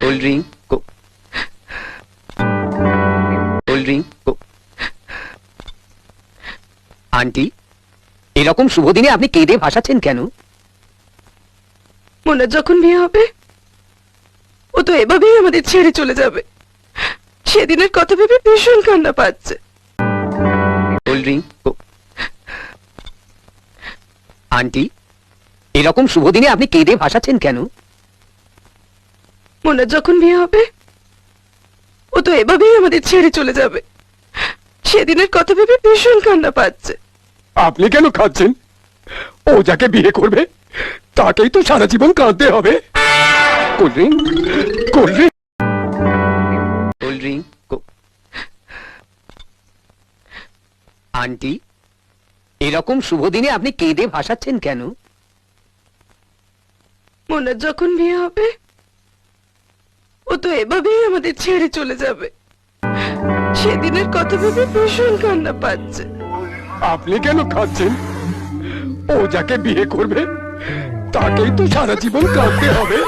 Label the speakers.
Speaker 1: Cold drink cold drink aunty এরকম শুভ দিনে আপনি কেঁদে ভাসাচ্ছেন কেন?
Speaker 2: মোনার যখন বিয়ে হবে ও তো এভাবেই আমাদের ছেড়ে চলে যাবে। সেদিনের কথা ভেবে ভীষণ কান্না পাচ্ছে।
Speaker 1: কোল্ড ড্রিঙ্ক আন্টি এরকম শুভ দিনে আপনি কেঁদে ভাসাচ্ছেন কেন?
Speaker 2: মোনার যখন বিয়ে হবে ও তো এভাবেই আমাদের ছেড়ে চলে যাবে। সেদিনের কথা ভেবে ভীষণ কান্না পাচ্ছে।
Speaker 3: আপনি কেন খাচ্ছেন ও যাকে বিয়ে করবে তাকেই তো সারা জীবন কাঁদতে হবে। Cold drink cold drink.
Speaker 1: Cold drink aunty এরকম শুভ দিনে আপনি কেঁদে ভাসাচ্ছেন কেন?
Speaker 2: মোনার যখন বিয়ে হবে, ও তো এভাবেই আমাদের ছেড়ে চলে যাবে। সেদিনের কথা ভেবে ভীষণ কান্না পাচ্ছে।
Speaker 3: আপনি কেন খাচ্ছেন ও যাকে বিয়ে করবে, তাকেই তো সারা জীবন কাঁদতে হবে।